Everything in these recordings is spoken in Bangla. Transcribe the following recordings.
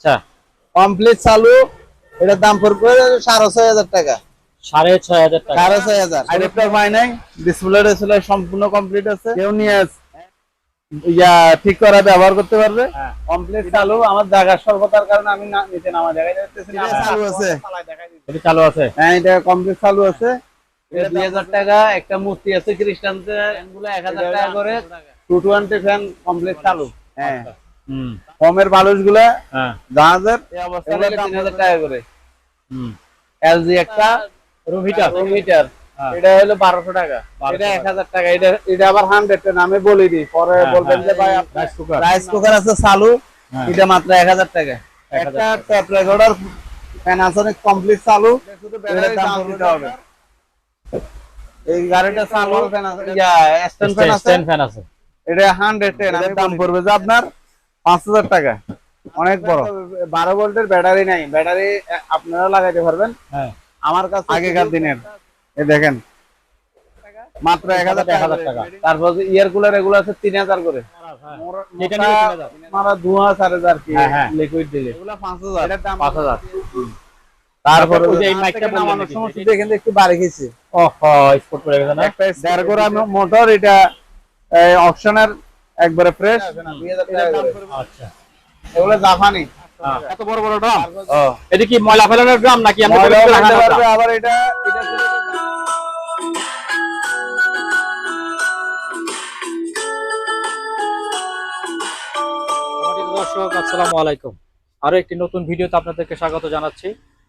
আচ্ছা। কমপ্লিট চালু এটার দাম পড়বে সাড়ে ছয় হাজার টাকা। সাড়ে ছয় হাজার টাকা। সাড়ে ছয় হাজার। আইডিপ্টার পাই নাই? ডিসপ্লে ডিসপ্লে সম্পূর্ণ কমপ্লিট আছে। কেউ নিয়ে ইয়া ঠিক করা ব্যবহার করতে পারবে? হ্যাঁ। কমপ্লিট চালু। আমার জায়গার স্বল্পতার কারণে আমি না নিতে নামা জায়গায় চালু আছে। এটা চালু আছে। হ্যাঁ এটা কমপ্লিট চালু আছে। এটা দুই হাজার টাকা একটা মূর্তি আছে খ্রিস্টানদের। এক হাজার টাকা করে টু টোয়েন্টি ফ্যান কমপ্লিট চালু। হ্যাঁ। হুম কমের বালুসগুলা হ্যাঁ। জাহাজের তিন হাজার টাকা করে। এলজি একটা রুভিটার মিটার হ্যাঁ। এটা হলো বারোশো টাকা। এটা এক হাজার টাকা। এটা এটা আবার হান্ড্রেড টেন আমি বলে দিই। পরে হ্যাঁ, বলবেন যে ভাই রাইস কুকার রাইস কুকার আছে চালু। হ্যাঁ। এটা মাত্র এক হাজার টাকা। একটা ট্যাপ রেকর্ডার প্যানাসনিক কমপ্লিট চালু। এটার দাম দিতে হবে। এই গাড়িটা চালু। ফ্যান আছে স্ট্যান্ড ফ্যান আছে। এটা হান্ড্রেড টেন এর দাম পড়বে যে আপনার পাঁচ হাজার টাকা। অনেক বড়। বারো ভোল্টের ব্যাটারি নাই। ব্যাটারি আপনারা লাগাইতে পারবেন। হ্যাঁ। আমার কাছে আগেকার দিনের। এই দেখেন। মাত্র এক হাজার টাকা। 1000 টাকা। তারপর ইয়ার কুলার এগুলো আছে তিন হাজার করে। এটা মারা ধোঁয়া চার হাজার কি হ্যাঁ, হ্যাঁ। লিকুইড দিলে। এগুলো পাঁচ হাজার। পাঁচ হাজার। তারপরে ওই যে এই মাইকটা নামানোর? সময় শুধু এখানে একটু বাড়ি গেছে। ওহো স্পোর্ট করে গেছে না? মোটর এটা অপশনের একবারে ফ্রেশ আচ্ছা। এগুলো জাপানি। হ্যাঁ। এত বড় বড় ড্রাম? এটা কি ময়লা ফেলানোর ড্রাম নাকি আমরা? আবার এটা এটা দর্শক আসসালামু আলাইকুম। আরও একটি নতুন ভিডিওতে আপনাদেরকে স্বাগত জানাচ্ছি।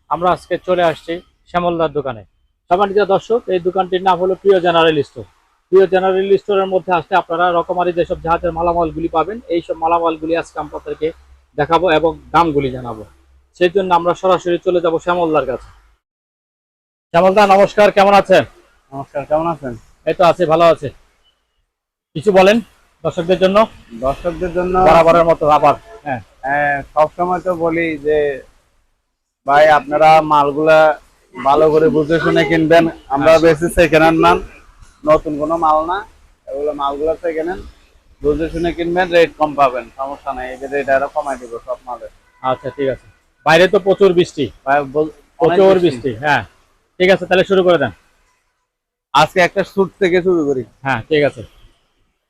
আমরা আজকে চলে আসছি শ্যামলদার দোকানে। সম্মানিত দর্শক এই দোকানটির নাম হলো প্রিয় জেনারেল স্টোর। প্রিয় জেনারেল স্টোরের মধ্যে আসলে আপনারা রকমারি যেসব জাহাজের মালামালগুলি পাবেন এই সব মালামালগুলি আজকে আপনাদেরকে দেখাবো এবং দামগুলি জানাব। সেই জন্য আমরা সরাসরি চলে যাব শ্যামলদার কাছে। শ্যামলদা নমস্কার কেমন আছেন? নমস্কার কেমন আছেন? এই তো আছে ভালো আছে। কিছু বলেন দর্শকদের জন্য? দর্শকদের জন্য বরাবরের মতো আবার। হ্যাঁ হ্যাঁ, সবসময় তো বলি যে ভাই আপনারা মালগুলা ভালো করে বুঝে শুনে কিনবেন আমরা বেশি সেকেন্ড হ্যান্ড নতুন কোনো মাল না। এগুলো মালগুলো সেকেন্ড হ্যান্ড বুঝে শুনে কিনবেন রেট কম পাবেন। সমস্যা নাই এই রেট আরও কমাই দিব সব মালের আচ্ছা ঠিক আছে। বাইরে তো প্রচুর বৃষ্টি। প্রচুর বৃষ্টি। হ্যাঁ। ঠিক আছে তাহলে শুরু করে দেন। আজকে একটা স্যুট থেকে শুরু করি। হ্যাঁ ঠিক আছে।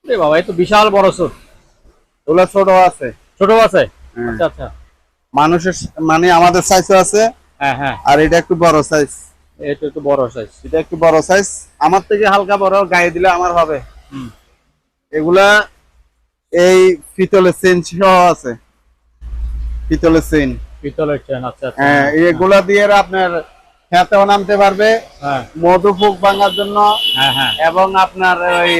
রে বাবা এই তো বিশাল বড় স্যুট এগুলো ছোট আছে। ছোট আছে? হ্যাঁ। আচ্ছা আচ্ছা। মানুষের মানে আমাদের সাইজও আছে। হ্যাঁ হ্যাঁ। আর এটা একটু বড় সাইজ এটা একটু বড় সাইজ এটা একটু বড় সাইজ আমার থেকে হালকা বড় গায়ে দিলে আমার হবে। এগুলা এই পিতলের চেন সহ আছে। পিতলের চেন পিতলের চেন আচ্ছা আচ্ছা। হ্যাঁ এগুলা দিয়ে আপনার খেতেও নামতে পারবে। হ্যাঁ। মধু ফুক ভাঙার জন্য। হ্যাঁ হ্যাঁ। এবং আপনার ওই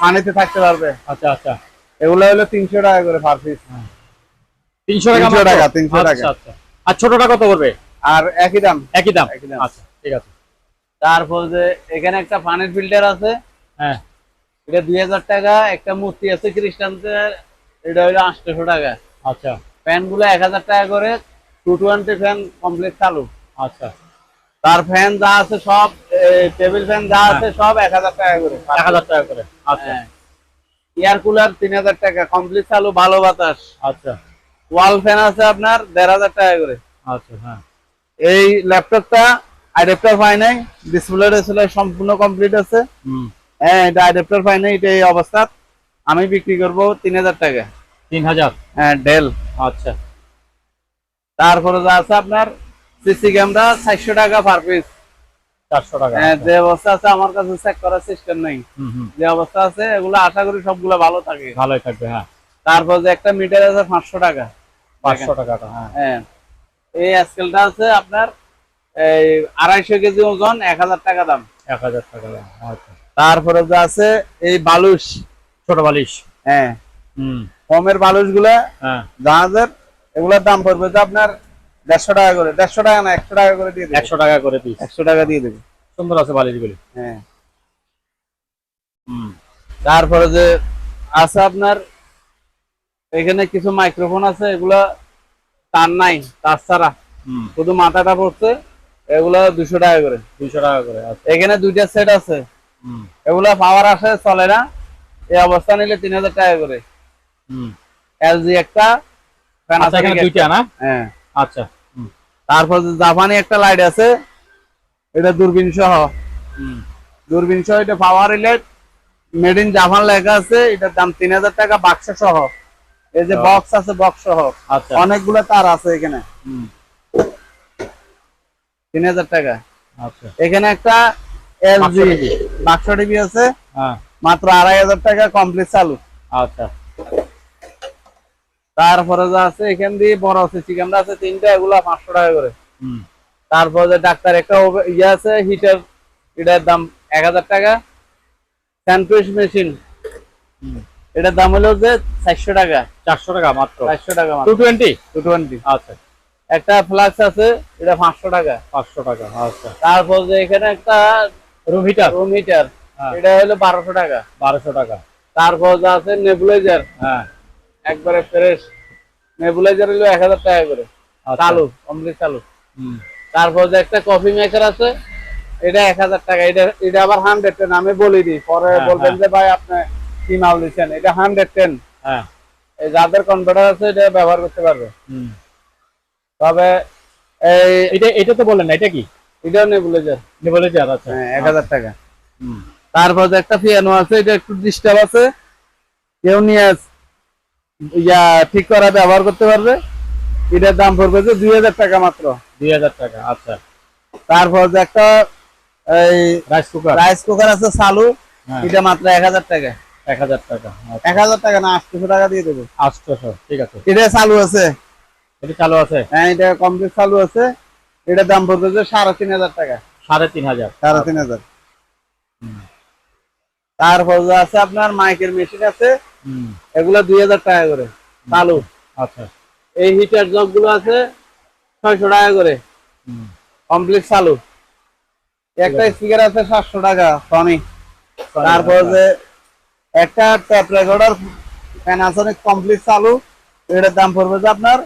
পানিতে থাকতে পারবে। আচ্ছা আচ্ছা। এগুলো হলো তিনশো টাকা করে পার পিস তিনশো টাকা 300 মাত্র? টাকা, 300 টাকা। আচ্ছা। আচ্ছা আর ছোটটা কত করবে আর একই দাম? একই দাম। একই দাম। আচ্ছা ঠিক আছে। তারপর যে এখানে একটা পানির ফিল্টার আছে। হ্যাঁ। এটা দুই হাজার টাকা একটা মূর্তি আছে খ্রিস্টানদের এটা হলো আটশোশো টাকা। আচ্ছা। ফ্যানগুলো এক হাজার টাকা করে টু টোয়েন্টি ফ্যান কমপ্লিট চালু। আচ্ছা। তার ফ্যান যা আছে সব টেবিল ফ্যান যা আছে সব এক হাজার টাকা করে। এক হাজার টাকা করে। আচ্ছা। এয়ার কুলার তিন হাজার টাকা কমপ্লিট চালু ভালো বাতাস। আচ্ছা। ওয়াল ফ্যান আছে আপনার দেড় হাজার টাকা করে। আচ্ছা হ্যাঁ। এই ল্যাপটপটা অ্যাডাপ্টার পাই নাই ডিসপ্লে ডিসপ্লে সম্পূর্ণ কমপ্লিট আছে। হ্যাঁ এটা অ্যাডাপ্টার পাই নাই এটা এই অবস্থা। আমি বিক্রি করব তিন হাজার টাকা। তিন হাজার? হ্যাঁ ডেল আচ্ছা। তারপরে যা আছে আপনার সিসি ক্যামেরা চারশো টাকা পার পিস চারশো টাকা হ্যাঁ, যে অবস্থা আছে আমার কাছে চেক করার সিস্টেম নেই। হুম হুম। যে অবস্থা আছে এগুলো আশা করি সবগুলো ভালো থাকে। ভালোই থাকবে হ্যাঁ। তারপর যে একটা মিটার আছে পাঁচশো টাকা। পাঁচশো টাকাটা হ্যাঁ। হ্যাঁ। এই স্কেলটা আছে আপনার এই আড়াইশো কেজি ওজন এক হাজার টাকা দাম। এক হাজার টাকা দাম। আচ্ছা। তারপরে যে আছে এই বালুশ। ছোট বালিশ? হ্যাঁ। হুম। কমেরগুলা হ্যাঁ। জাহাজের এগুলোর দাম পড়বে যে আপনার দেড়শো টাকা করে দেড়শো টাকা না একশো টাকা করে দিয়ে একশো টাকা করে পিস একশো টাকা দিয়ে দেবে। সুন্দর আছে বালিশগুলি। হ্যাঁ। হুম। তারপরে যে আছে আপনার এখানে কিছু মাইক্রোফোন আছে এগুলা তার নাই তার ছাড়া। শুধু মাথাটা পড়ছে এগুলা দুশো টাকা করে। দুইশো টাকা করে আচ্ছা। এখানে দুইটা সেট আছে। এগুলা পাওয়ার আসে চলে না। এই অবস্থা নিলে তিন হাজার টাকা করে। এলজি একটা আচ্ছা দুইটা না? হ্যাঁ। আচ্ছা তারপর যে জাপানি একটা লাইট আছে এটা দূরবীন সহ। দূরবীন সহ এটা power light made in Japan লেখা আছে এটার দাম তিন হাজার টাকা বাক্স সহ। এই যে। বক্স আছে বক্স সহ। আচ্ছা। অনেকগুলো তার আছে এখানে। তিন হাজার টাকা। আচ্ছা। এখানে একটা এলজি বাক্স টিভি। আছে। হ্যাঁ। মাত্র আড়াই হাজার টাকা কমপ্লিট চালু। আচ্ছা। তারপরে যা আছে এখান দিয়ে বড় আছে চিকেনটা আছে তিনটা এগুলা পাঁচশো টাকা করে। হুম। তারপর যে ডাক্তার একটা ইয়ে আছে হিটার এটার দাম এক হাজার টাকা। স্যান্ডউইচ মেশিন হুম। এটার দাম হলো যে চারশো টাকা। চারশো টাকা মাত্র? চারশো টাকা টু টোয়েন্টি টু টোয়েন্টি আচ্ছা। একটা ফ্লাক্স আছে এটা পাঁচশো টাকা। পাঁচশো টাকা আচ্ছা। তারপর যে এখানে একটা রুম হিটার রুম হিটার। এটা হলো বারোশো টাকা। বারোশো টাকা। তারপর যে আছে নেবুলাইজার হ্যাঁ। একবারে ফ্রেশ নেবুলাইজার হলো এক হাজার টাকা করে। আচ্ছা। চালু কমপ্লিট চালু। তারপর যে একটা কফি মেকার আছে এটা এক হাজার টাকা। এটা এটা আবার হান্ড্রেড আমি বলি দিই। পরে হ্যাঁ, বলবেন হ্যাঁ। যে ভাই আপনি দিচ্ছেন এটা হান্ড্রেড টেন হ্যাঁ। যাদের কনভার্টার আছে এটা ব্যবহার করতে পারবে। তবে এই এটা এটা তো বললেন এটা কি? এটাও নেবুলাইজার। নেবুলাইজার আচ্ছা। হ্যাঁ এক হাজার টাকা। তারপর একটা পিয়ানো আছে এটা একটু ডিস্টার্ব আছে। কেউ নিয়ে ইয়া ঠিক করা ব্যবহার করতে পারবে। এটার দাম পড়বে যে দুই হাজার টাকা মাত্র। দুই হাজার টাকা আচ্ছা। তারপর যে একটা এই রাইস কুকার রাইস কুকার আছে চালু। হ্যাঁ। এটা মাত্র এক হাজার টাকা। এক হাজার টাকা। আচ্ছা। এক হাজার টাকা না আটশোশো টাকা দিয়ে দেবো। আটশোশো ঠিক আছে। এটা চালু আছে। এটা চালু আছে? হ্যাঁ এটা কমপ্লিট চালু আছে। এটার দাম সাড়ে তিন হাজার টাকা। সাড়ে তিন হাজার। সাড়ে তিন হাজার। তারপর আছে আপনার মাইকের মেশিন আছে। এগুলো দুই হাজার টাকা করে চালু। আচ্ছা। এই হিটার জগগুলো আছে ছয়শো টাকা করে। কমপ্লিট চালু। একটা স্পিকার আছে সাতশো টাকা সনি তারপর যে একটা ট্যাপ রেকর্ডার প্যানাসনিক কমপ্লিট চালু। এটার দাম পড়বে যে আপনার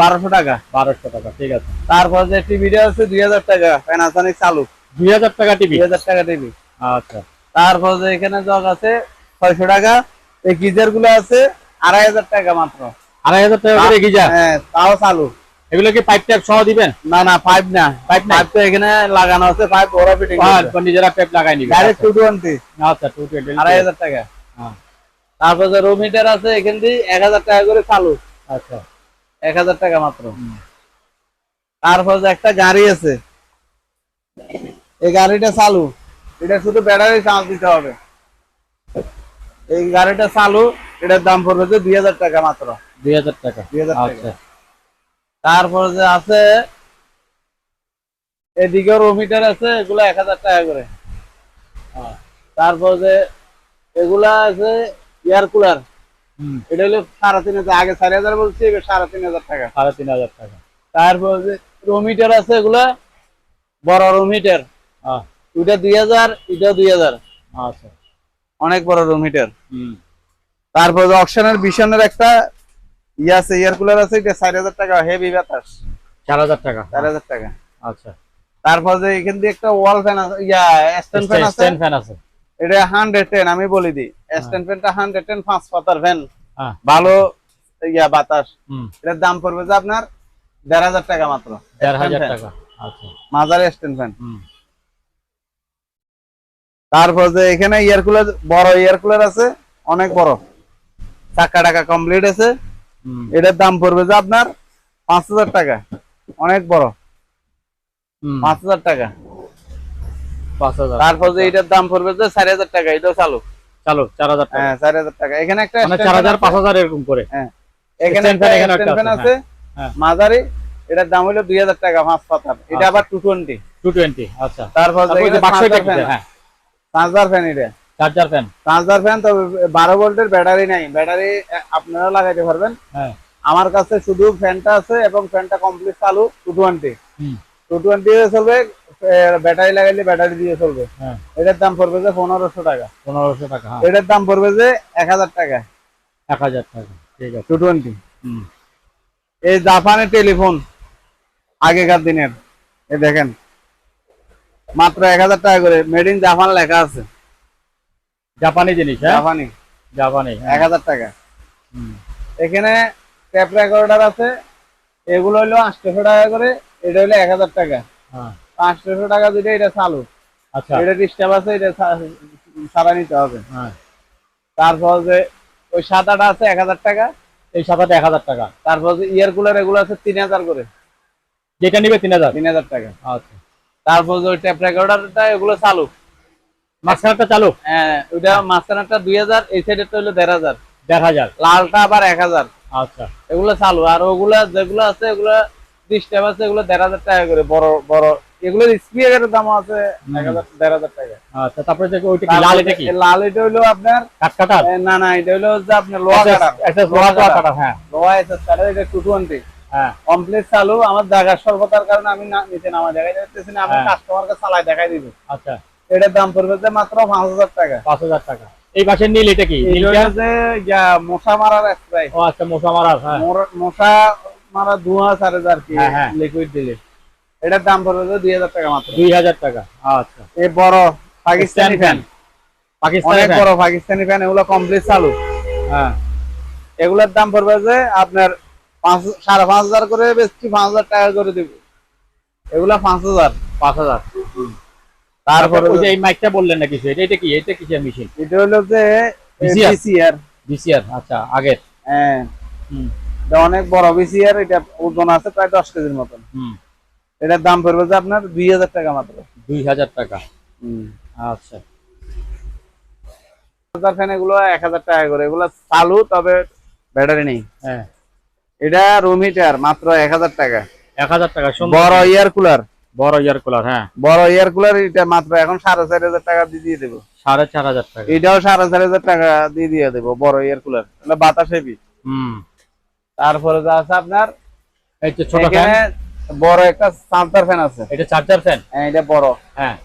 বারোশো টাকা। বারোশো টাকা ঠিক আছে। তারপর যে টিভিটা আছে দুই হাজার টাকা প্যানাসনিক চালু। দুই হাজার টাকা টিভি? দুই হাজার টাকা টিভি। আচ্ছা। তারপর যে এখানে জগ আছে ছয়শো টাকা। এই গিজারগুলো আছে আড়াই হাজার টাকা মাত্র। আড়াই হাজার টাকা গিজার? হ্যাঁ তাও চালু। এগুলো কি পাইপ ট্যাপ সহ দিবেন? না না পাইপ না। পাইপ? পাইপ তো এখানে লাগানো আছে পাইপ ওরা ফিটিং আর নিজেরা ট্যাপ লাগাই নিবে। ডাইরেক্ট টু টোয়েন্টি আচ্ছা টু টোয়েন্টি আড়াই হাজার টাকা। হ্যাঁ। তারপর যে রুম হিটার আছে এখান দিয়ে এক হাজার টাকা করে চালু। আচ্ছা। এক হাজার টাকা মাত্র। তারপর যে একটা গাড়ি আছে এই গাড়িটা চালু। এটা শুধু ব্যাটারি চার্জ দিতে হবে। এই গাড়িটা চালু এটার দাম পড়বে যে দুই হাজার টাকা মাত্র। দুই হাজার টাকা। দুই হাজার টাকা। আচ্ছা। তারপর যে আছে এদিকে হিটার আছে এগুলো এক হাজার টাকা করে। হ্যাঁ। তারপর যে এগুলা আছে এয়ার কুলার এটা হলো সাড়ে তিন হাজার আগে চারি হাজার বলছি এবার সাড়ে তিন হাজার টাকা। সাড়ে তিন হাজার টাকা। তারপর যে রুম হিটার আছে এগুলা বড় রুম হিটার হ্যাঁ। ওইটা দুই হাজার এটা দুই হাজার। আচ্ছা। অনেক বড় রুম হিটার তারপর যে অকশনের বিশনের একটা ইয়ে আছে এয়ার কুলার আছে এটা চার হাজার টাকা হেভি বাতাস। চার হাজার টাকা। চার হাজার টাকা। আচ্ছা। তারপর যে এখান দিয়ে একটা ওয়াল ফ্যান আছে ইয়া স্ট্যান্ড ফ্যান আছে স্ট্যান্ড ফ্যান আছে। এটা হান্ড্রেড টেন আমি বলে দিই। স্ট্যান্ড ফ্যানটা হান্ড্রেড টেন পাঁচ পাতার ফ্যান ভালো ইয়া বাতাস। হুম। এটার দাম পড়বে যে আপনার দেড় হাজার টাকা মাত্র। দেড় হাজার stand fan। টাকা। আচ্ছা। মাজার স্ট্যান্ড ফ্যান হুম। তারপর যে এখানে এয়ার কুলার বড় এয়ার কুলার আছে অনেক বড়। চাকা টাকা কমপ্লিট আছে। এটার দাম পড়বে যে আপনার পাঁচ হাজার টাকা। অনেক বড়। পাঁচ হাজার টাকা। পাঁচ হাজার। তারপর যে এটার দাম পড়বে যে চার হাজার টাকা এটাও চালু। চালু চার হাজার হ্যাঁ চার হাজার টাকা। এখানে একটা মানে চার হাজার পাঁচ হাজার এরকম করে। হ্যাঁ। এখানে আছে, আছে। হ্যাঁ। মাঝারি। এটার দাম হলো দুই হাজার টাকা পাঁচ পাতার এটা আবার টু টোয়েন্টি টু টোয়েন্টি আচ্ছা। তারপর হ্যাঁ। চার্জার ফ্যান এটা। চার্জার ফ্যান চার্জার ফ্যান তবে বারো ভোল্টের ব্যাটারি নাই। ব্যাটারি আপনারা লাগাইতে পারবেন। হ্যাঁ। আমার কাছে শুধু ফ্যানটা আছে এবং ফ্যানটা কমপ্লিট চালু টু টোয়েন্টি হুম। টু টোয়েন্টি চলবে ব্যাটারি লাগাইলে ব্যাটারি দিয়ে চলবে। হ্যাঁ। এটার দাম পড়বে যে পনেরোশো টাকা। পনেরোশো টাকা হ্যাঁ। এটার দাম পড়বে যে এক হাজার টাকা। এক হাজার টাকা ঠিক আছে। টু টোয়েন্টি হুম। এই জাপানের টেলিফোন আগেকার দিনের। এই দেখেন। মাত্র এক হাজার টাকা করে। মেড ইন জাপান লেখা আছে। জাপানি জিনিস হ্যাঁ? জাপানি। জাপানি হ্যাঁ। এক হাজার টাকা। এখানে ট্যাপ রেকর্ডার আছে এগুলো হলো আটশোশো টাকা করে এটা হলো এক হাজার টাকা। হ্যাঁ। আটশোশো টাকা দিলে এটা চালু। আচ্ছা। এটা ডিস্টার্ব আছে এটা ছাড়া নিতে হবে। হ্যাঁ। তারপর যে ওই সাত আটা আছে এক হাজার টাকা। এই সাদাটা এক হাজার টাকা। তারপর যে ইয়ার কুলার এগুলো আছে তিন হাজার করে। যেটা নিবে তিন হাজার? তিন হাজার টাকা। আচ্ছা। তারপর যে ওই ট্যাপ রেকর্ডারটা এগুলো চালু। মাঝখানটা চালু? হ্যাঁ ওইটা দুই হাজার এই সাইডেরটা হলো দেড় হাজার। দেড় হাজার। লালটা আবার এক হাজার। আচ্ছা। এগুলো চালু আর ওগুলা যেগুলো আছে এগুলো আছে এগুলো দেড় হাজার টাকা করে বড় বড়। এগুলোর দাম আছে এক হাজার দেড় হাজার টাকা। আচ্ছা তারপরে যে ওইটা কি লাল এটা কি? লাল এটা হলো আপনার কাট কাটার না না এটা হলো যে আপনার লোহা কাটার। একটা লোহা কাটার। হ্যাঁ। লোহা কাটার এটা টু টোয়েন্টি হ্যাঁ। কমপ্লিট চালু আমার জায়গার স্বল্পতার কারণে আমি নিচে নামা দেখাই যাচ্ছি না আমি হ্যাঁ। কাস্টমারকে চালাই দেখাই দিব। আচ্ছা। এটার দাম পড়বে যে মাত্র পাঁচ হাজার টাকা। পাঁচ হাজার টাকা। এই পাশে নীল এটা কি? মশা মারার স্প্রে ও আচ্ছা মশা মারার হ্যাঁ। মশা মারা ধোঁয়া ছাড়ে আর কি হ্যাঁ, হ্যাঁ। লিকুইড দিলে। এটার দাম পড়বে যে দুই হাজার টাকা মাত্র। দুই হাজার টাকা আচ্ছা। এই বড় পাকিস্তানি ফ্যান। পাকিস্তানি বড় পাকিস্তানি ফ্যান এগুলো কমপ্লিট চালু। হ্যাঁ। এগুলোর দাম পড়বে যে আপনার পাঁচ সাড়ে পাঁচ হাজার করে বেশি পাঁচ হাজার টাকা করে দিব। এগুলা পাঁচ হাজার। পাঁচ হাজার। তারপরে ওই যে এই মাইকটা বললেন না কিছু এটা এটা কি? এটা কিসের মেশিন এটা হলো যে বিসিআর বিসিআর আচ্ছা আগের। হ্যাঁ। হুম। এটা অনেক বড় বিসিআর এটা ওজন আছে প্রায় দশ কেজির মতন। হুম। এটার দাম পড়বে যে আপনার দুই হাজার টাকা মাত্র। দুই হাজার টাকা। হুম। আচ্ছা। হাজার ফ্যান এগুলো এক হাজার টাকা করে। এগুলো চালু তবে ব্যাটারি নেই। হ্যাঁ। এটা রুম হিটার মাত্র এক হাজার টাকা। এক হাজার টাকা বড় ইয়ার কুলার বড় ইয়ার কুলার হ্যাঁ। বড় ইয়ার কুলার এটা মাত্র এখন সাড়ে চার হাজার টাকা দিয়ে দিয়ে দেবো। সাড়ে চার হাজার টাকা। এটাও সাড়ে চার হাজার টাকা দিয়ে দিয়ে দেবো বড় ইয়ার কুলার। এটা বাতাস হেভি। হুম। তারপরে যা আছে আপনার এই যে ছোট ফ্যান বড় একটা সান্তার ফ্যান আছে। এটা চার্জার ফ্যান হ্যাঁ এটা বড়। হ্যাঁ।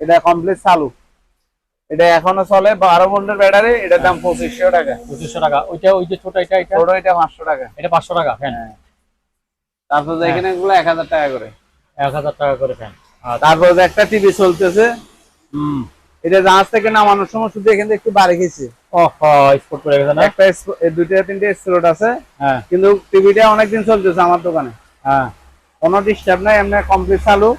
এটা কমপ্লিট চালু। এটা এখনও চলে বারো ভোল্টের ব্যাটারি এটার দাম পঁচিশশো টাকা। পঁচিশশো টাকা। ওইটা ওই যে ছোট এটা এটা? ছোট এটা পাঁচশো টাকা। এটা পাঁচশো টাকা ফ্যান তারপর এখানে এগুলো এক হাজার টাকা করে। এক হাজার টাকা করে ফ্যান তারপর একটা টিভি চলতেছে হুম। এটা জাহাজ থেকে নামানোর সময় শুধু এখান থেকে একটু বাড়ি গেছে। ও স্পোর্ট গেছে না? একটা দুইটা তিনটে স্লট আছে। হ্যাঁ। কিন্তু টিভিটা অনেকদিন চলতেছে আমার দোকানে। হ্যাঁ। কোনো ডিস্টার্ব নাই এমনি কমপ্লিট চালু।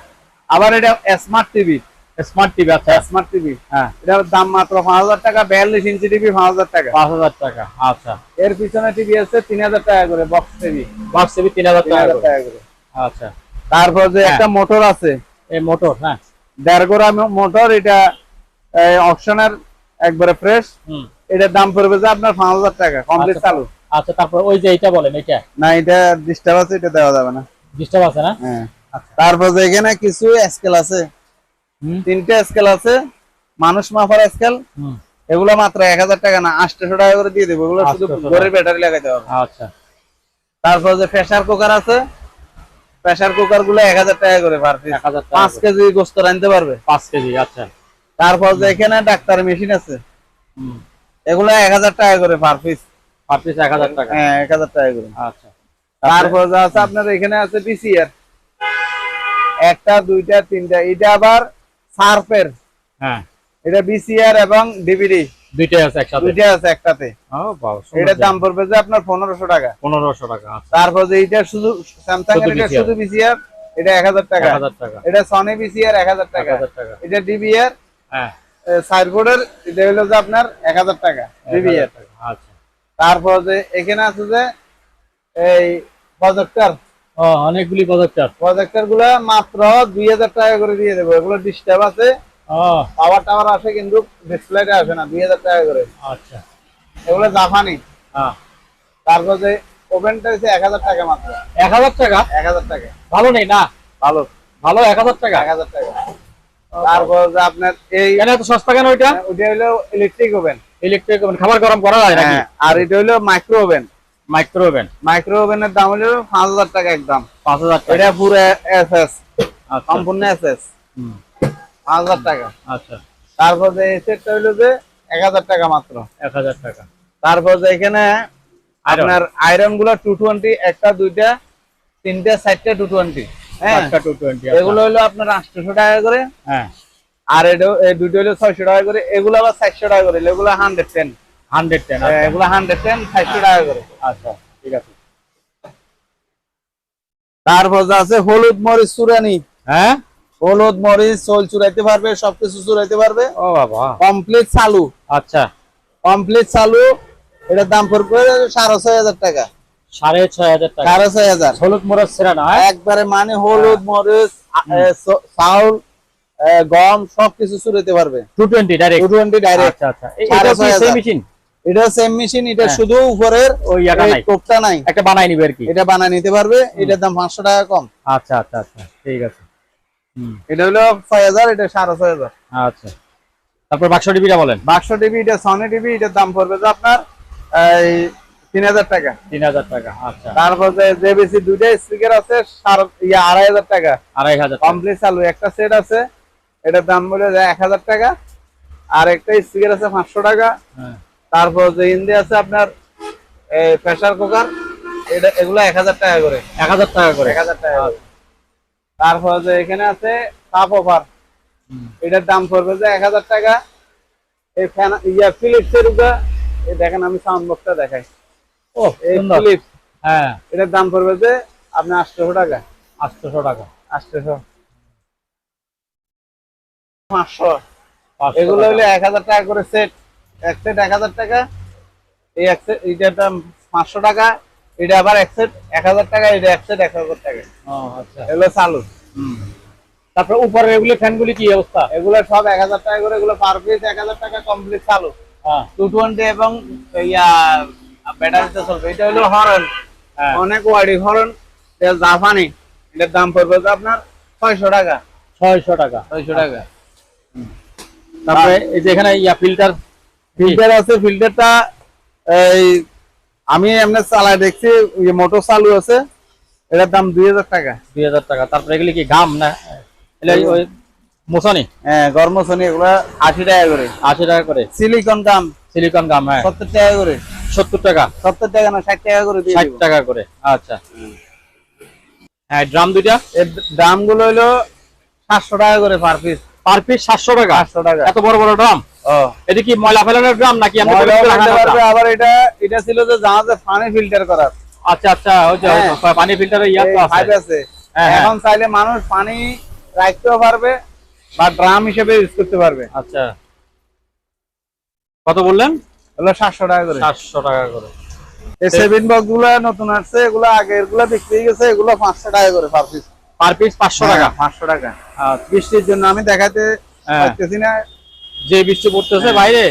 আবার এটা স্মার্ট টিভি স্মার্ট টিভি আচ্ছা। স্মার্ট টিভি হ্যাঁ। এটার দাম মাত্র পাঁচ হাজার টাকা বিয়াল্লিশ ইঞ্চি টিভি পাঁচ হাজার টাকা। পাঁচ হাজার টাকা আচ্ছা। এর পিছনে টিভি আছে তিন হাজার টাকা করে বক্স টিভি বক্স টিভি তিন হাজার। টাকা করে। আচ্ছা। তারপর যে হ্যাঁ। একটা মোটর আছে এই মোটর হ্যাঁ। দেড় গোড়া মোটর এটা অপশনের একবারে ফ্রেশ এটার দাম পড়বে যে আপনার পাঁচ হাজার টাকা কমপ্লিট আচ্ছা। চালু। আচ্ছা তারপর ওই যে এইটা বলেন এইটা? না এটা ডিস্টার্ব আছে এটা দেওয়া যাবে না। ডিস্টার্ব আছে না? হ্যাঁ। তারপর যে এখানে কিছু স্কেল আছে তিনটে স্কেল আছে মানুষ মাপার স্কেল এগুলো মাত্র এক হাজার টাকা না আটশো টাকা করে দিয়ে দেবো। এগুলো শুধু 800 টাকা। ঘরের ব্যাটারি লাগাইতে হবে। আচ্ছা। তারপর যে প্রেসার কুকার আছে প্রেসার কুকারগুলো এক হাজার টাকা করে পার পিস পাঁচ কেজি গোস্ত রানতে পারবে? পাঁচ কেজি আচ্ছা। তারপর যে এখানে ডাক্তার মেশিন আছে এগুলো এক হাজার টাকা করে পার পিস পার পিস এক হাজার টাকা। হ্যাঁ এক হাজার টাকা করে। আচ্ছা। তারপর যা আছে আপনার এখানে আছে পিসিআর একটা দুইটা তিনটা এটা আবার সার্ফের। হ্যাঁ। এটা বিসিআর এবং ডিভিডি দুইটাই আছে একসাথে? দুইটা আছে এটার দাম পড়বে যে আপনার টাকা। টাকা আচ্ছা। তারপর যে এটা শুধু স্যামসাং এর শুধু এটা শুধু বিসিআর এটা এক হাজার টাকা। এটা সনি বিসিআর টাকা। টাকা। এটা ডিবিআর হ্যাঁ। সাইডবোর্ডের এটা হলো যে আপনার এক হাজার টাকা এক ডিবিআর আচ্ছা। তারপর যে এখানে আছে যে এই প্রজেক্টর অনেকগুলি প্রজেক্টর প্রজেক্টরগুলো মাত্র দুই হাজার টাকা করে দিয়ে দেবো। এগুলো ডিস্টার্ব আছে। পাওয়ার টাওয়ার আসে কিন্তু ডিসপ্লেটা আসে না দুই হাজার টাকা করে। আচ্ছা। এগুলো জাপানি। হ্যাঁ। তারপর যে ওভেনটা হচ্ছে এক হাজার টাকা মাত্র। এক হাজার টাকা? এক হাজার টাকা। ভালো নেই না? ভালো। ভালো এক হাজার টাকা? এক হাজার টাকা। তারপর যে আপনার এই এত সস্তা কেন ওইটা? ওইটা হলো ইলেকট্রিক ওভেন ইলেকট্রিক খাবার গরম করা যায় নাকি? আর এটা হলো micro oven micro oven micro ওভেনের দাম হলো পাঁচ হাজার টাকা একদম। পাঁচ হাজার টাকা। এটা পুরো এস এস আচ্ছা। সম্পূর্ণ এস এস হুম, পাঁচ হাজার টাকা। আচ্ছা। তারপর যে এই সেটটা হলো যে এক হাজার টাকা মাত্র। এক হাজার টাকা। তারপর যে এখানে আপনার আয়রনগুলো টু টোয়েন্টি একটা দুইটা তিনটা চারটা টু টোয়েন্টি হ্যাঁ? টু টোয়েন্টি এগুলো হলো আপনার আটশোশো টাকা করে। হ্যাঁ। আর এটা দুটো হলো ছয়শো টাকা করে। এগুলো আবার চারশো টাকা করে। এগুলো হান্ড্রেড টেন হান্ড্রেড টেন এগুলো হান্ড্রেড টেন চারশো টাকা করে। আচ্ছা ঠিক আছে। তারপর আছে হলুদ মরিচ চুরানি। হ্যাঁ? হলুদ মরিচ চোল চুরাইতে পারবে সবকিছু চুরাইতে পারবে। ও বাবা। কমপ্লিট চালু। আচ্ছা। কমপ্লিট চালু। এটার দাম পড়বে সাড়ে ছয় হাজার টাকা। সাড়ে ছয় হাজার টাকা। সাড়ে ছয় হাজার। হলুদ মরচ সেরা না হ্যাঁ? একবারে মানে হলুদ মরিচ চাউল গম সবকিছু চুরাইতে পারবে। Two twenty direct two twenty direct আচ্ছা আচ্ছা। মেশিন এটা সেম মেশিন এটা হ্যাঁ। শুধু উপরের ওই ইয়াটা নাই। একটা বানাই নিবে আর কি। এটা বানায় নিতে পারবে। এটার দাম পাঁচশো টাকা কম। আচ্ছা আচ্ছা আচ্ছা। ঠিক আছে। এটা হলো ছয় হাজার এটা সাড়ে ছয় হাজার। আচ্ছা। তারপর বাক্স টিভিটা বলেন। বাক্স টিভি এটা সনি টিভি এটার দাম পড়বে যে আপনার এই তিন হাজার টাকা। তিন হাজার টাকা আচ্ছা। তারপর যে বেশি দুইটা স্পিকার আছে ইয়া আড়াই হাজার টাকা। আড়াই হাজার। কমপ্লিট চালু একটা সেট আছে এটার দাম বলে যে এক হাজার টাকা। আর একটা স্পিকার আছে পাঁচশো টাকা। হ্যাঁ। তারপর যে হিন্দি আছে আপনার প্রেসার কুকার এটা এগুলো এক হাজার টাকা করে। এক হাজার টাকা করে। এক হাজার টাকা। তারপর যে এখানে আছে অফার হুম। এটার দাম পড়বে যে এক হাজার টাকা। এই ফ্যান ইয়া ফিলিপস এর উপরে দেখেন আমি সাউন্ড বক্সটা দেখাই। ও এই ফিলিপস হ্যাঁ। এটার দাম পড়বে যে আপনার আটশোশো টাকা। আটশোশো টাকা। আটশোশো পাঁচশো। এগুলো। হলো এক হাজার টাকা করে সেট এক সেট এক হাজার টাকা। এই এক সেট এইটার দাম পাঁচশো টাকা। এটা আবার এক সেট এক হাজার টাকা এটা এক সেট এক হাজার টাকা। ও আচ্ছা। এগুলো চালু। হুম। তারপর উপরে এগুলো ফ্যানগুলি কি অবস্থা? এগুলো সব এক হাজার টাকা করে এগুলো পার পিস এক হাজার টাকা কমপ্লিট চালু। হ্যাঁ। টু টোয়েন্টি এবং ইয়া ব্যাটারিতে চলবে। এটা হলো হরন। হ্যাঁ। অনেক ওয়ার্ডি হরন। এটা জাপানি। এটার দাম পড়বে তো আপনার ছয়শো টাকা। ছয়শো টাকা। ছয়শো টাকা। তারপরে এই যে এখানে ইয়া ফিল্টার ফিল্টার আছে ফিল্টারটা এই আমি এমনি চালায় দেখছি মোটর চালু আছে এটার দাম দুই হাজার টাকা। দুই হাজার টাকা। তারপরে এগুলি কি গাম না? ওই মোসানি হ্যাঁ গরমসনি এগুলো আশি টাকা করে। আশি টাকা করে। সিলিকন দাম সিলিকন গাম হ্যাঁ। সত্তর টাকা করে। সত্তর টাকা? সত্তর টাকা না ষাট টাকা করে ষাট টাকা করে। আচ্ছা। হ্যাঁ ড্রাম দুইটা? এর দামগুলো হলো সাতশো টাকা করে পার পিস পার পিস সাতশো টাকা? সাতশো টাকা। এত বড় বড় ড্রাম এটা কি ময়লা ফেলানোর ড্রাম নাকি? আবার এটা এটা ছিল যে জাহাজে পানি ফিল্টার করার। আচ্ছা আচ্ছা ওই যে হ্যাঁ। পানি ফিল্টারের ইয়া আছে। পাইপ আছে। হ্যাঁ, হ্যাঁ। এখন চাইলে মানুষ পানি রাখতেও পারবে বা ড্রাম হিসেবে ইউজ করতে পারবে। আচ্ছা। কত বললেন? হলো সাতশো টাকা করে। সাতশো টাকা করে। এই সেভেন বক্সগুলো নতুন আসছে এগুলো আগেরগুলো বিক্রি হয়ে গেছে এগুলো পাঁচশো টাকা করে পার পিস পার পিস টাকা? পাঁচশো টাকা। আচ্ছা। বৃষ্টির জন্য আমি দেখাতে। পারতেছি না যে বৃষ্টি পড়তেছে বাইরে।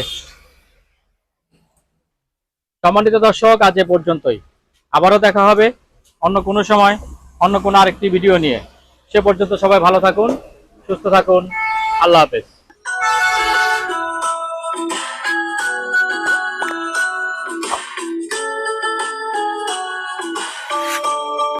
সম্মানিত দর্শক আজ এ পর্যন্তই। আবারও দেখা হবে অন্য কোনো সময় অন্য কোনো আরেকটি ভিডিও নিয়ে। সে পর্যন্ত সবাই ভালো থাকুন সুস্থ থাকুন। আল্লাহ হাফেজ।